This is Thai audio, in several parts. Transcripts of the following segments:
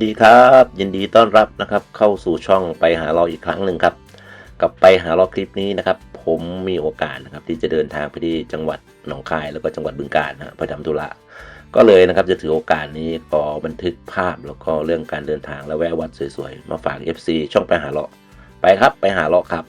สวัสดีครับ ยินดีต้อนรับนะครับ เข้าสู่ช่องไปหาเราอีกครั้งหนึ่งครับ กับไปหาเราคลิปนี้นะครับ ผมมีโอกาสนะครับ ที่จะเดินทางไปที่จังหวัดหนองคายแล้วก็จังหวัดบึงกาฬนะฮะไปทำธุระก็เลยนะครับจะถือโอกาสนี้ขอบันทึกภาพแล้วก็เรื่องการเดินทางและแวะวัดสวยๆ มาฝาก FC ช่องไปหาเราไปครับไปหาเราครับ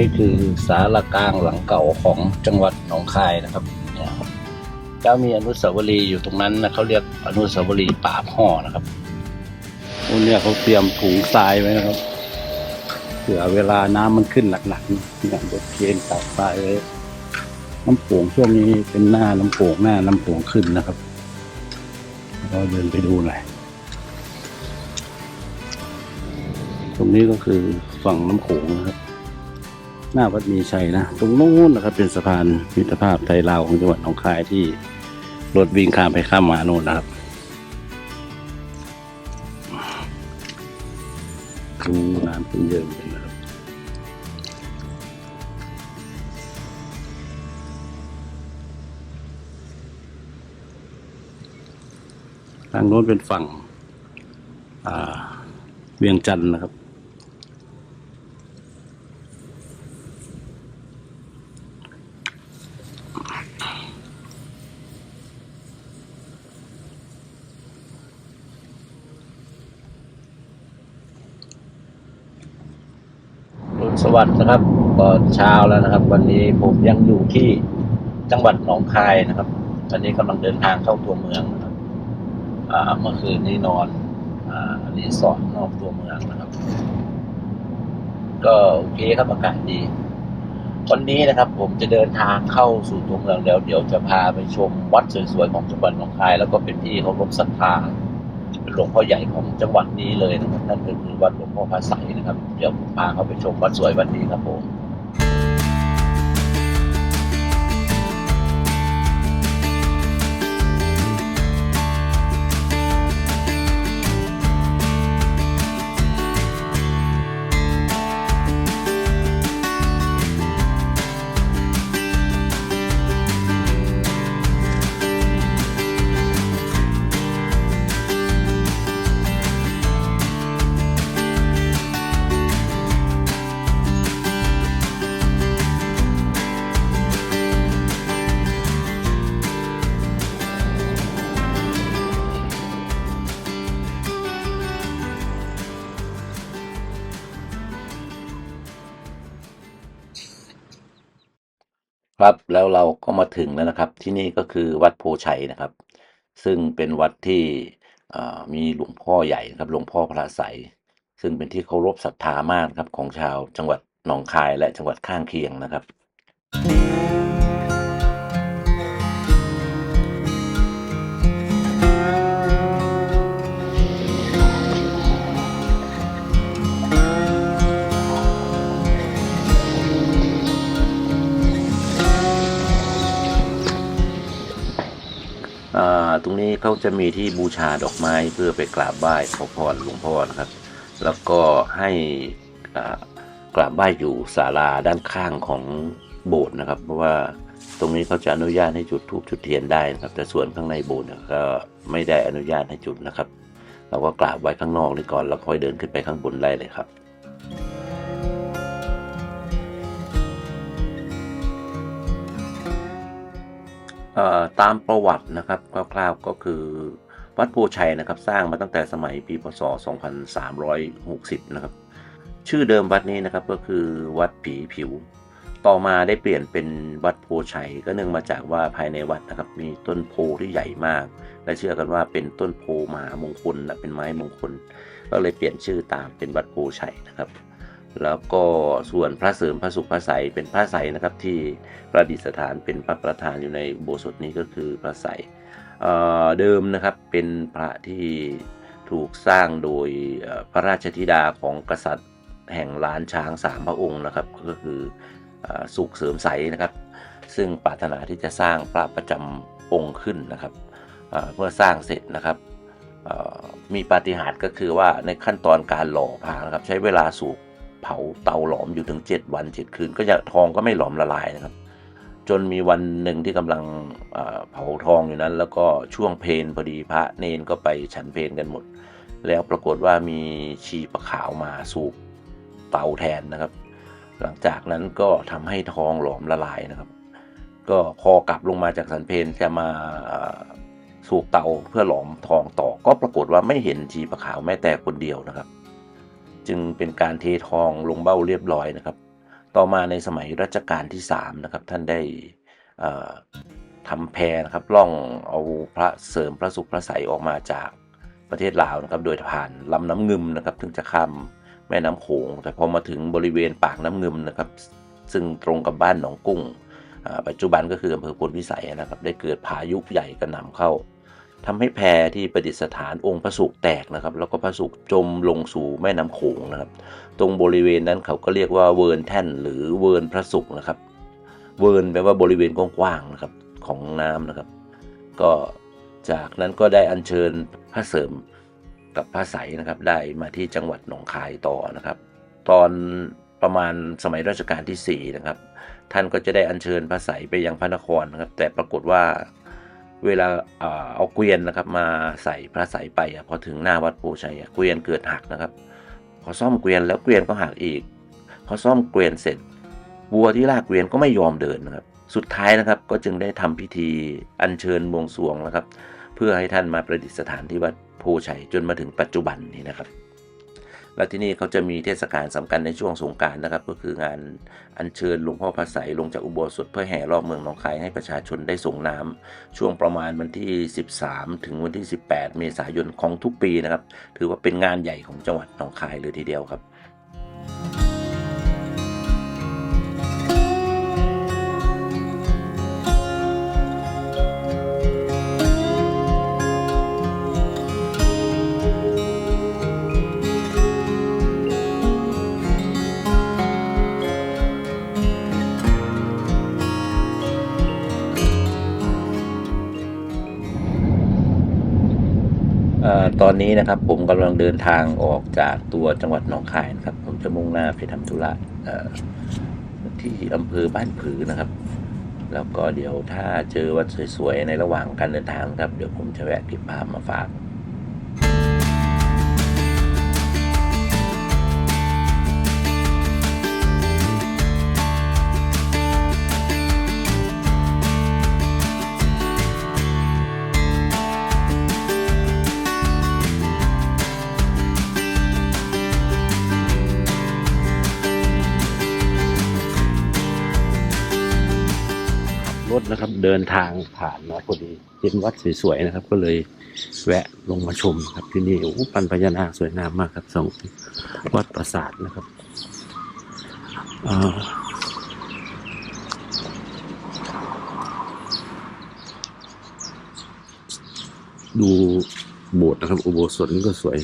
นี้คือสารกลางหลังเก่าของจังหวัดหนองคายนะครับเนี่ยครับจะมีอนุสาวรีย์อยู่ตรงนั้นนะเขาเรียกอนุสาวรีย์ป่าบห่อนะครับตรงเนี้ยเขาเตรียมถุงทรายไว้นะครับเผื่อเวลาน้ำมันขึ้นหนักๆเนี่ยรถเคนตักทรายไว้น้ำโขงช่วงนี้เป็นหน้าน้ำโขงหน้าน้ำโขงขึ้นนะครับเราเดินไปดูหน่อยตรงนี้ก็คือฝั่งน้ำโขงนะครับ หน้าวัดมีชัยนะ ตรงนู้นนะครับเป็นสะพานมิตรภาพไทยลาวของจังหวัดหนองคายที่รถวิ่งข้ามไปข้ามมาโน่นนะครับดูน้ำขึ้นเยอะเหมือนะครับทางโน้นเป็นฝั่งเวียงจันทร์นะครับ รุ นะครับตอนเช้าแล้วนะครับ วันนี้ผมยังอยู่ที่จังหวัดหนองคายนะครับตอนนี้กำลังเดินทางเข้าตัวเมืองนะครับเมื่อคืนนี้นอนอรีสอร์ทนอกตัวเมืองนะครับ ก็โอเคครับอากาศดีวันนี้นะครับ ผมจะเดินทางเข้าสู่ตัวเมืองแล้วเดี๋ยวจะพาไปชมวัดสวยๆของจังหวัดหนองคาย แล้วก็เป็นที่เคารพศรัทธา หลวงพ่อใหญ่ของจังหวัดนี้เลยนะครับนั่นก็คือวัดหลวงพ่อพระไสยนะครับ เดี๋ยวพาเขาไปชมวัดสวยวัดนี้ครับผม ครับแล้วเราก็มาถึงแล้วนะครับ ที่นี่ก็คือวัดโพชัยนะครับ ซึ่งเป็นวัดที่มีหลวงพ่อใหญ่นะครับหลวงพ่อพระใสซึ่งเป็นที่เคารพศรัทธามากครับของชาวจังหวัดหนองคายและจังหวัดข้างเคียงนะครับ ตรงนี้เขาจะมีที่บูชาดอกไม้เพื่อไปกราบไหว้ขอพรหลวงพ่อนะครับ แล้วก็ให้กราบไหว้อยู่ศาลาด้านข้างของโบสถ์นะครับ เพราะว่าตรงนี้เขาจะอนุญาตให้จุดธูปจุดเทียนได้นะครับ แต่ส่วนข้างในโบสถ์ก็ไม่ได้อนุญาตให้จุดนะครับ เราก็กราบไว้ข้างนอกนี่ก่อนแล้วค่อยเดินขึ้นไปข้างบนได้เลยครับ ตามประวัตินะครับคร่าวๆก็คือวัดโพชัยนะครับสร้างมาตั้งแต่สมัยปีพศ 2360 นะครับ ชื่อเดิมวัดนี้นะครับก็คือวัดผีผิว ต่อมาได้เปลี่ยนเป็นวัดโพชัย ก็เนื่องมาจากว่าภายในวัดนะครับมีต้นโพที่ใหญ่มาก และเชื่อกันว่าเป็นต้นโพมหามงคลและเป็นไม้มงคล ก็เลยเปลี่ยนชื่อตามเป็นวัดโพชัยนะครับ แล้วก็ส่วนพระเสริมพระสุขพระใสเป็นพระใสนะครับที่ประดิษฐานเป็นพระประธานอยู่ในโบสถนี้ก็คือพระใสเเดิมนะครับเป็นพระที่ถูกสร้างโดยพระราชธิดาของกษัตริย์แห่งล้านช้างสามพระองค์นะครับก็คืออสุขเสริมใสนะครับ ซึ่งปรารถนาที่จะสร้างพระประจำองค์ขึ้นนะครับเเมื่อสร้างเสร็จนะครับมีปาฏิหาริย์ก็คือว่าในขั้นตอนการหล่อพระนะครับใช้เวลาสูบ เผาเตาหลอมอยู่ถึง 7 วัน 7 คืน ก็จะทองก็ไม่หลอมละลายนะครับ จนมีวันหนึ่งที่กำลังเผาทองอยู่นั้น แล้วก็ช่วงเพนพอดีพระเนนก็ไปฉันเพนกันหมด แล้วปรากฏว่ามีชีปะขาวมาสูบเตาแทนนะครับ หลังจากนั้นก็ทำให้ทองหลอมละลายนะครับ ก็พอกลับลงมาจากสันเพนจะมาสูบเตาเพื่อหลอมทองต่อก็ปรากฏว่าไม่เห็นชีปะขาวแม้แต่คนเดียวนะครับ จึงเป็นการเททองลงเบ้าเรียบร้อยนะครับ ต่อมาในสมัยรัชกาลที่3นะครับท่านได้ทำแพนะครับล่องเอาพระเสริมพระสุขพระใสออกมาจากประเทศลาวนะครับโดยผ่านลำน้ำงึมนะครับถึงจะข้ามแม่น้ำโขง แต่พอมาถึงบริเวณปากน้ำงึมนะครับ ซึ่งตรงกับบ้านหนองกุ้ง ปัจจุบันก็คืออำเภอพลพิสัยนะครับ ได้เกิดพายุใหญ่กระหน่ำเข้า ทำให้แพที่ประดิษฐานองค์พระสุขแตกนะครับ แล้วก็พระสุขจมลงสู่แม่น้ำโขงนะครับ ตรงบริเวณนั้นเขาก็เรียกว่าเวิร์นแท่นหรือเวิร์นพระศุกร์นะครับ เวิร์นแปลว่าบริเวณกว้างๆนะครับของน้ำนะครับ ก็จากนั้นก็ได้อัญเชิญพระเสริมกับพระใสยนะครับ ได้มาที่จังหวัดหนองคายต่อนะครับ ตอนประมาณสมัยรัชกาลที่4นะครับ ท่านก็จะได้อัญเชิญพระใสยไปยังพระนครนะครับ แต่ปรากฏว่า เวลาเอาเกวียนนะครับมาใส่พระใสยไปพอถึงหน้าวัดโพชัยเกวียนเกิดหักนะครับ พอซ่อมเกวียนแล้วเกวียนก็หักอีก พอซ่อมเกวียนเสร็จวัวที่ลากเกวียนก็ไม่ยอมเดินนะครับ สุดท้ายนะครับก็จึงได้ทำพิธีอัญเชิญบวงสรวงนะครับ เพื่อให้ท่านมาประดิษฐานที่วัดโพชัยจนมาถึงปัจจุบันนี้นะครับ แล้วที่นี่เขาจะมีเทศกาลสำคัญในช่วงสงการนะครับ ก็คืองานอัญเชิญหลวงพ่อพระไสยลงจากอุโบสถเพื่อแห่รอบเมืองหนองคายให้ประชาชนได้ส่งน้ำช่วงประมาณวันที่ 13 ถึงวันที่ 18 เมษายนของทุกปีนะครับ ถือว่าเป็นงานใหญ่ของจังหวัดหนองคายเลยทีเดียวครับเอ่ อตอนนี้นะครับผมกำลังเดินทางออกจากตัวจังหวัดหนองคายนะครับ ผมจะมุ่งหน้าไปทำธุระที่อำเภอบ้านผือนะครับ แล้วก็เดี๋ยวถ้าเจอวัดสวยๆในระหว่างการเดินทางครับ เดี๋ยวผมจะแวะเก็บภาพมาฝาก เดินทางผ่านมาพอดีเห็นวัดสวยๆนะครับ ก็เลยแวะลงมาชมครับที่นี่โอ้ปันพญานาคสวยงามมากครับสองวัดปราสาทนะครับดูโบสถ์นะครับ อุโบสถนี่ก็สวย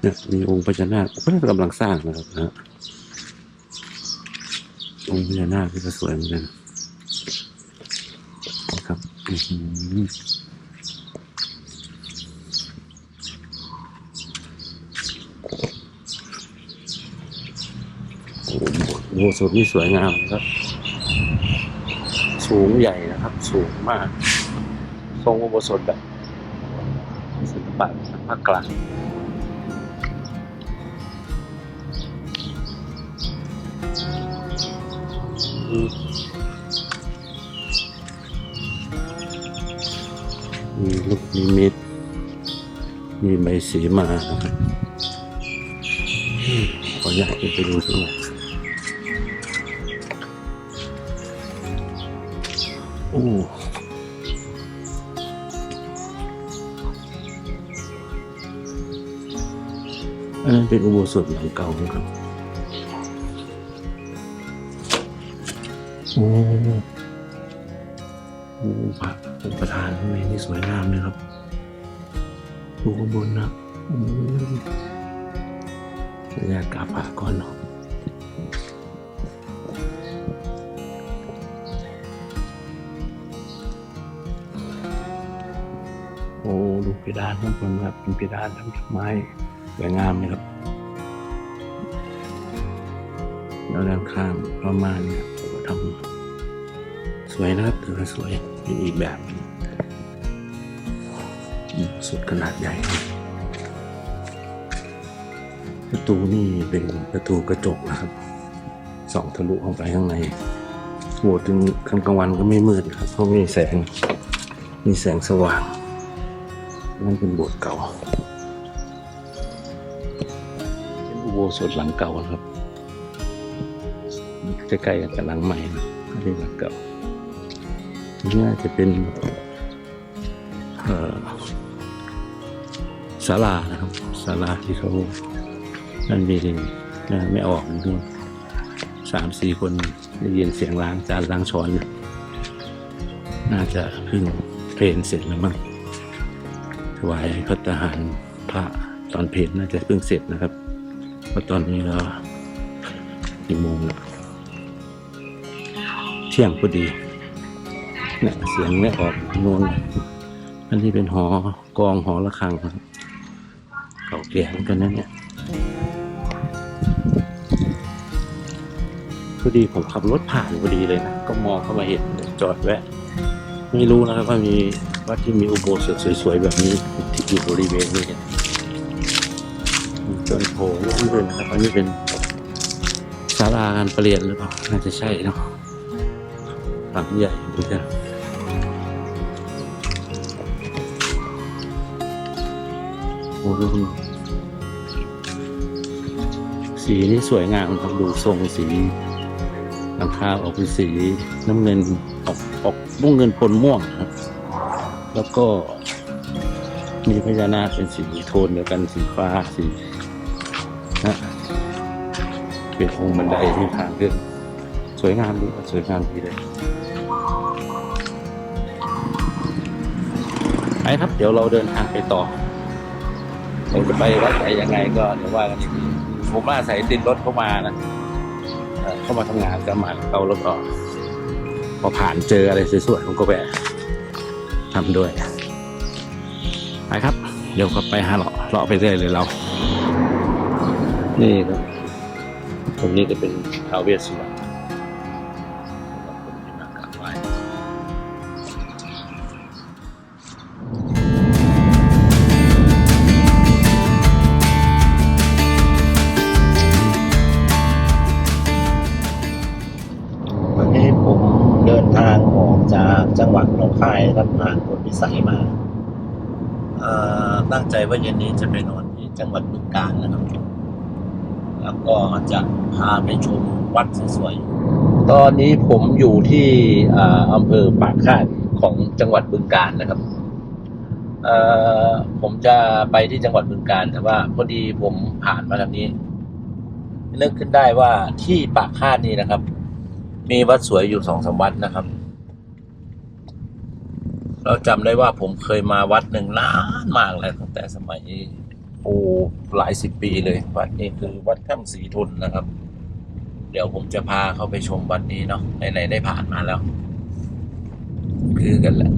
เนี่ยมีองค์พญานาคก็กำลังสร้างนะครับนะองค์พญานาคนี่ก็สวยเหมือนกัน นะครับอื้อหือ โอ้โหโบสถ์นี่สวยงามนะครับ สูงใหญ่นะครับ สูงมาก ทรงอุโบสถแบบศิลปะภาคกลางอืม มีลูกนิมิต มีใบสีมานะครับขออยากไปดูสักหน่อยโอ้อันนั้นเป็นอุโบสถหลังเก่านะครับ โอ้โอ้พระ องค์ประธานข้างในนี่สวยงามเลยครับดูข้างบนนะอืมอยากาบพระก่อนเนาะโอ้ดูเพดานข้างบนครับเป็นเพดานทำจากไม้สวยงามเลยครับแล้วด้านข้างประมาณเนี่ยผมก็ทำ วยนะครับถือว่าสวยเป็นอีกแบบสุดขนาดใหญ่ ประตูนี่เป็นประตูกระจกนะครับส่องทะลุเข้าไปข้างในโหวถึงกลางวันก็ไม่มืดครับเพราะมีแสง มีแสงสว่าง นั่นเป็นโบสถ์เก่า เป็นอุโบสถหลังเก่านะครับใกล้ๆกับหลังใหม่นะไม่ได้หลังเก่า นี่น่าจะเป็นศาลานะครับศาลาที่เขานั่นมีนะไม่ออกด้วยสามสี่คนได้ยินเสียงล้างจานล้างช้อนอยู่น่าจะเพิ่งเพลนเสร็จแล้วมั้งถวายพระทหารพระตอนเพลนน่าจะเพิ่งเสร็จนะครับเพราะตอนนี้เรากี่โมงแล้วเที่ยงพอดี เนี่ยเสียงไม่ออกน่นอันนี้เป็นหอกองหอระฆังครับเก่าแก่เหมือนกันนะเนี่ยพอดีผมขับรถผ่านพอดีเลยนะก็มองเข้ามาเห็นจอดแวะ ไม่รู้นะครับว่ามีวัดที่มีอุโบสถสวยๆแบบนี้ที่อยู่บริเวณนี้เนี่ยจนโผล่ร่มรื่นนะครับอันนี้เป็นศาลาการเประเรียนหรือเปล่าน่าจะใช่เนาะหลังใหญ่เหมือนกัน โอ้โหสีนี่สวยงามครับดูทรงสีหลังคาออกเป็นสีน้ำเงินออกออกม่วงเงินปนม่วงครับ แล้วก็มีพญานาคเป็นสีโทนเดียวกันสีฟ้าสีนะเป็นองค์บันไดที่ทางขึ้นสวยงามดีสวยงามดีเลยไปครับ เดี๋ยวเราเดินทางไปต่อ เราจะไปวัดไหนยังไงก็เดี๋ยวว่ากันอีกทีผมอาศัยติดรถเข้ามานะเข้ามาทำงานกับมาเราแล้วก็พอผ่านเจออะไรสวยๆผมก็แวะทำด้วยไปครับ เดี๋ยวก็ไปหาเลาะเลาะไปเรื่อยเลยเรา นี่ครับตรงนี้ก็เป็นท้าวเวสสุวรรณ จังหวัดหนองคายรับผ่านผลพิสัยมาตั้งใจว่าเย็นนี้จะไปนอนที่จังหวัดบึงกาฬนะครับ แล้วก็จะพาไปชมวัดสวยๆ ตอนนี้ผมอยู่ที่ออำเภอปากคาดของจังหวัดบึงกาฬนะครับ ผมจะไปที่จังหวัดบึงกาฬแต่ว่าพอดีผมผ่านมาทางนี้ นึกขึ้นได้ว่าที่ปากคาดนี่นะครับ มีวัดสวยอยู่สองสามวัดนะครับ เราจำได้ว่าผมเคยมาวัดหนึ่งนานมากแล้วตั้งแต่สมัยโอ้หลายสิบปีเลย วัดนี้คือวัดถ้ำศรีทุนนะครับ เดี๋ยวผมจะพาเข้าไปชมวัดนี้เนาะไหนๆได้ผ่านมาแล้ว คือกันแหละ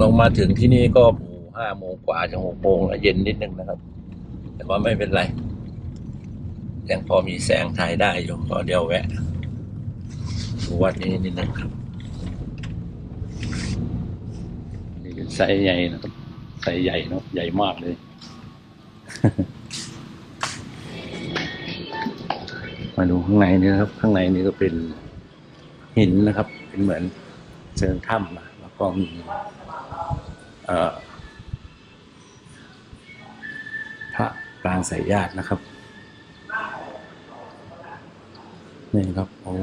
ลงมาถึงที่นี่ก็โอ้ห้าโมงกว่าจะหกโมงแล้วเย็นนิดนึงนะครับ แต่ว่าไม่เป็นไรยังพอมีแสงถ่ายได้อยู่ก็เดี๋ยวแวะดูวัดนี้นิดนึงครับ นี่เป็นไซใหญ่นะครับไซส์ใหญ่เนาะใหญ่มากเลยมาดูข้างในนี่ครับ ข้างในนี่ก็เป็นหินนะครับ เป็นเหมือนเชิงถ้ำนะแล้วก็มีพระปรางสายญาตินะครับนี่ครับ โอ้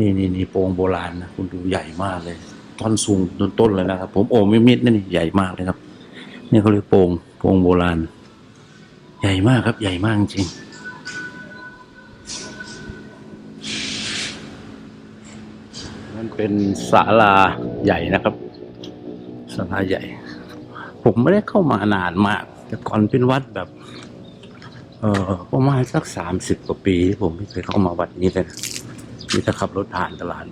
นี่นี่นี่โปรงโบราณนะคุณดูใหญ่มากเลยท่อนสูงต้นต้นเลยนะครับ ผมโอ้ม่มิดนะนี่ใหญ่มากเลยครับนี่เขาเรียกโปรงโปรงโบราณ ใหญ่มากครับ ใหญ่มากจริงมันเป็นศาลาใหญ่นะครับศาลาใหญ่ ผมไม่ได้เข้ามานานมาก แต่ก่อนเป็นวัดแบบ เออประมาณสักสามสิบกว่าปีที่ผมไม่เคยเข้ามาวัดนี้เลยนะ นี่ถ้าขับรถผ่านตลาด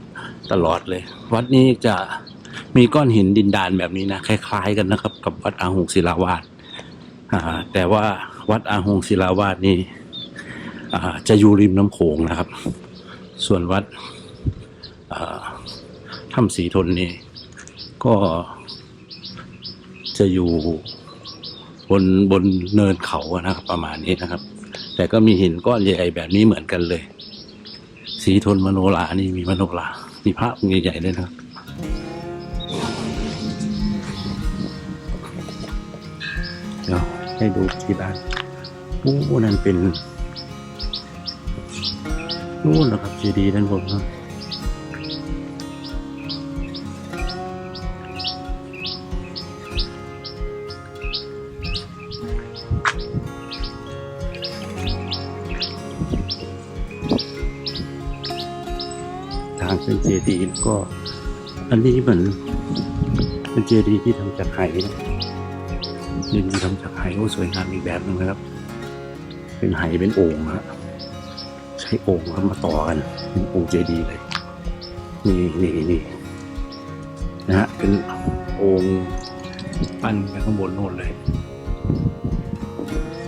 ตลอดเลย วัดนี้จะมีก้อนหินดินดานแบบนี้นะคล้ายๆกันนะครับ กับวัดอาหงศิลาวาสแต่ว่าวัดอาหงศิลาวาสนี่จะอยู่ริมน้ำโขงนะครับ ส่วนวัดถ้ำสีทนนี่ก็จะอยู่บนบนเนินเขาอะนะครับ ประมาณนี้นะครับ แต่ก็มีหินก้อนใหญ่แบบนี้เหมือนกันเลย สีทนมโนลานี่มีมโนลามีพระองค์ใหญ่ๆเลยนะเดี๋ยวให้ดูที่บ้านปู้นั่นเป็นนู่นนะครับเจดีย์ด้านบนนะ ทางเป็นเจดีย์แล้วก็ อันนี้เหมือนเป็นเจดีย์ที่ทำจากไหนะดินทำจากไหโอ้สวยงามอีกแบบหนึงนะครับ เป็นไหเป็นโอ่งนะใช้โอ่งครับมาต่อกันเป็นโอ่งเจดีย์เลยนี่นี่นี่นะฮะเป็นโอ่งปั้นกันข้างบนโน่นเลย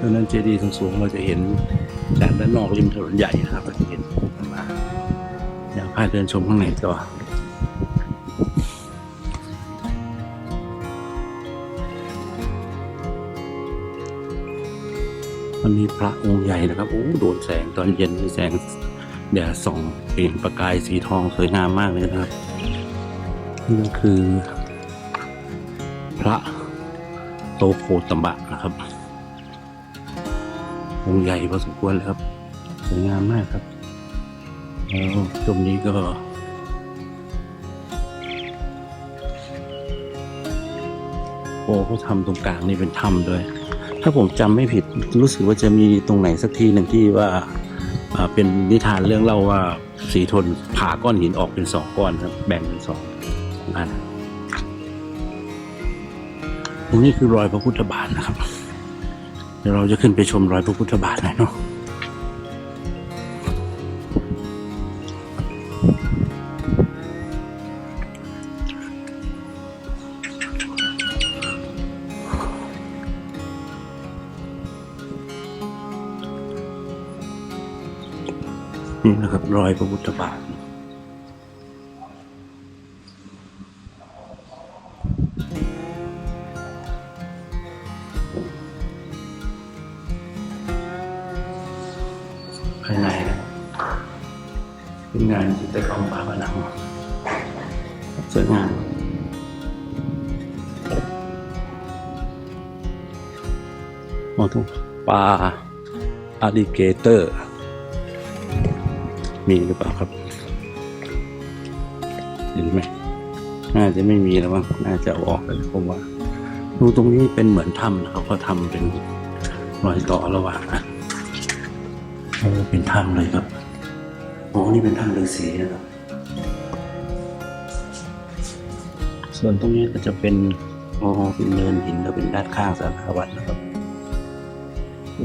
ดังนั้นเจดีย์สูงๆเราจะเห็นจากด้านนอกริมถนนใหญ่นะครับเราจะเห็นาอยากพาเดินชมข้างในต่อวันนี้พระองค์ใหญ่นะครับ โอ้ โดนแสงตอนเย็นนี่แสงแดดส่องเปล่งประกายสีทองสวยงามมากเลยนะครับ นี่ก็คือ พระโตโคตัมบะนะครับองค์ใหญ่พอสมควรเลยครับ สวยงามมากครับ แล้วตรงนี้ก็โอ้เขาทำตรงกลางนี่เป็นถ้ำด้วย ถ้าผมจำไม่ผิดรู้สึกว่าจะมีตรงไหนสักทีหนึ่งที่ว่าเป็นนิทานเรื่องเล่าว่าสีทนผ่าก้อนหินออกเป็นสองก้อนครับแบ่งเป็นสองสองอันตรงนี้คือรอยพระพุทธบาทนะครับ เดี๋ยวเราจะขึ้นไปชมรอยพระพุทธบาทหน่อยเนาะ นี่นะครับ รอยพระพุทธบาทภายในนะเป็นงานจิตรกรรมฝาผนังสวยงามมองตรงปลาอาลิเกเตอร์ มีหรือเปล่าครับ เห็นไหมน่าจะไม่มีแล้วมั้งน่าจะออกแล้วผมว่าดูตรงนี้เป็นเหมือนถ้ำนะครับเขาทำเป็นรอยต่อระหว่างนะโอ้เป็นถ้ำเลยครับโอ้นี่เป็นถ้ำฤาษีนะครับส่วนตรงนี้ก็จะเป็นโอ้เป็นเนินหินแล้วเป็นด้านข้างสาราวัดนะครับ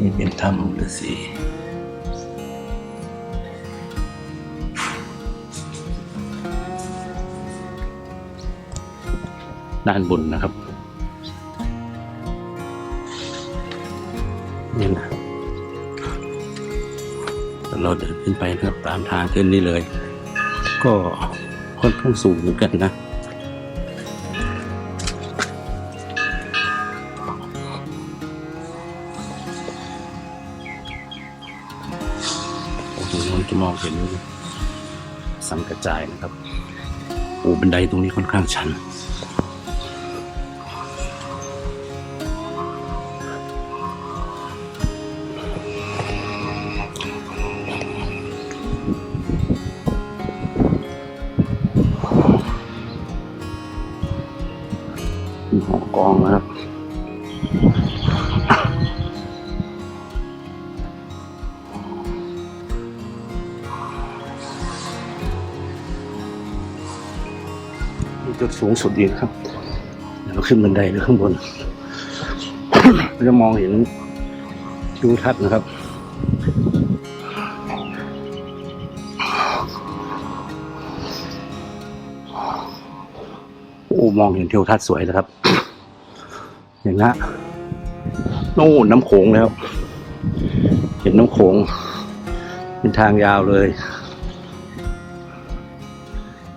นี่เป็นถ้ำฤาษี ด้านบนนะครับนี่นะเราเดินขึ้นไปนะครับตามทางขึ้นนี่เลย ก็ค่อนข้างสูงเหมือนกันนะโอ้โหมันจะมองเห็นสังกระจายนะครับโอ้บันไดตรงนี้ค่อนข้างชัน สูงสุดดีนะครับเดี๋ยวเราขึ้นบันไดไปข้างบนเราจะมองเห็นทิวทัศน์นะครับโอ้มองเห็นทิวทัศน์สวยนะครับเห็นนะโน่นน้ำโขงแล้ว เห็นน้ำโขง เป็นทางยาวเลย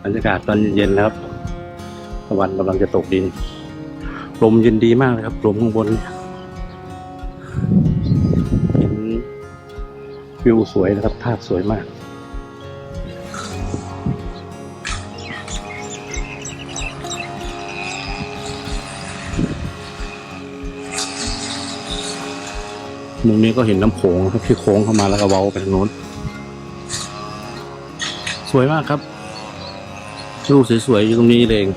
บรรยากาศตอนเย็นๆนะครับ ตะวันกำลังจะตกดิน ลมเย็นดีมากเลยครับ ลมข้างบนเนี่ยเห็นวิวสวยนะครับ ภาพสวยมาก มุมนี้ก็เห็นน้ำโขงครับที่โค้งเข้ามาแล้วก็เว้าไปทางโน้น สวยมากครับรูปสวยๆอยู่ตรงนี้เอง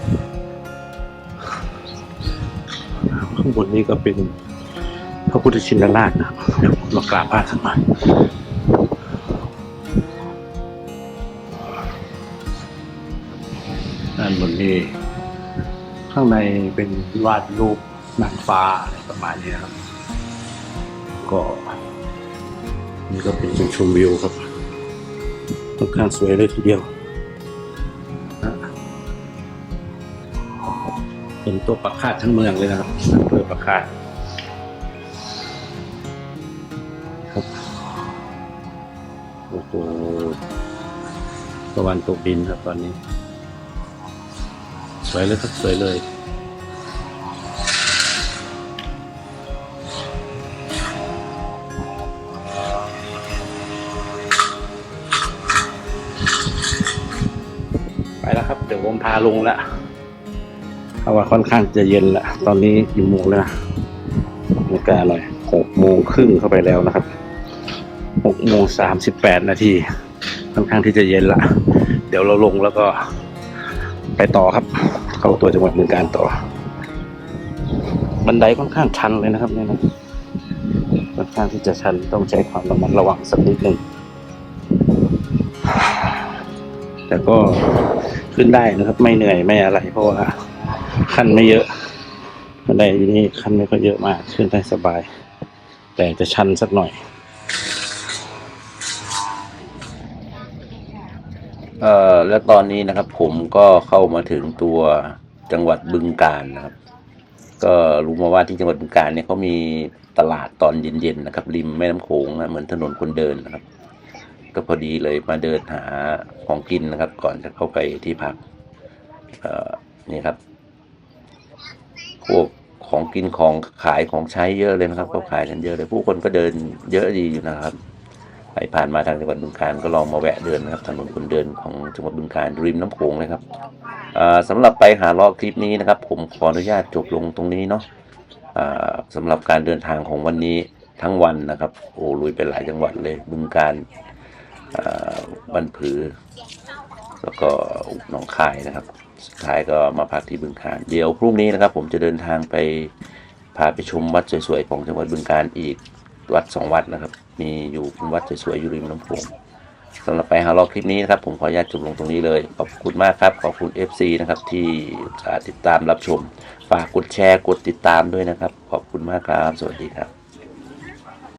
ข้างบนนี้ก็เป็นพระพุทธชินราชนะเดี๋ยวเรากราบพระสักหน่อยด้านบนนี้ข้างในเป็นวาดรูปนางฟ้าอะไรประมาณนี้ครับ ก็นี่ก็เป็นจุดชมวิวครับค่อนข้างสวยเลยทีเดียวเป็นตัวประคาดทั้งเมืองเลยนะครับ ตัวประคาครับโอ้โหตะวันตกดินครับตอนนี้ สวยเลยครับสวยเลยไปแล้วครับ เดี๋ยวผมพาลงละ เพราะว่าค่อนข้างจะเย็นละ ตอนนี้กี่โมงแล้วนะนาฬิกาหน่อยหกโมงครึ่งเข้าไปแล้วนะครับหกโมงสามสิบแปดนาทีค่อนข้างที่จะเย็นละ เดี๋ยวเราลงแล้วก็ไปต่อครับ เข้าตัวจังหวัดบึงการต่อ บันไดค่อนข้างชันเลยนะครับเนี่ยนะค่อนข้างที่จะชันต้องใช้ความระมัดระวังสักนิดหนึ่งแต่ก็ขึ้นได้นะครับ ไม่เหนื่อยไม่อะไรเพราะว่า ขั้นไม่เยอะบันไดที่นี่ขั้นไม่ค่อยเยอะมากขึ้นได้สบาย แต่จะชันสักหน่อยเอ่อและตอนนี้นะครับ ผมก็เข้ามาถึงตัวจังหวัดบึงกาฬนะครับ ก็รู้มาว่าที่จังหวัดบึงกาฬเนี่ยเขามีตลาดตอนเย็นๆนะครับ ริมแม่น้ำโขงนะเหมือนถนนคนเดินนะครับ ก็พอดีเลยมาเดินหาของกินนะครับ ก่อนจะเข้าไปที่พักเอ่อนี่ครับ พวกของกินของขายของใช้เยอะเลยนะครับเขาขายกันเยอะเลย ผู้คนก็เดินเยอะดีอยู่นะครับใครผ่านมาทางจังหวัดบึงกาฬก็ลองมาแวะเดินนะครับถนนคนเดินของจังหวัดบึงกาฬริมน้ำโขงเลยครับอ่าสำหรับไปหาลอคลิปนี้นะครับ ผมขออนุญาตจบลงตรงนี้เนาะอ่าสำหรับการเดินทางของวันนี้ทั้งวันนะครับ โอ้ลุยไปหลายจังหวัดเลยบึงกาฬอ่าบ้านผือ แล้วก็หนองคายนะครับ สุดท้ายก็มาพักที่บึงการ เดี๋ยวพรุ่งนี้นะครับผมจะเดินทางไปพาไปชมวัดสวยๆของจังหวัดบึงการอีกวัดสองวัดนะครับ มีอยู่เป็นวัดสวยๆอยู่ริมน้ำโขงสำหรับไปหาลอกคลิปนี้นะครับ ผมขออนุญาตจบลงตรงนี้เลย ขอบคุณมากครับ ขอบคุณ FC นะครับที่ติดตามรับชม ฝากกดแชร์กดติดตามด้วยนะครับ ขอบคุณมากครับ สวัสดีครับ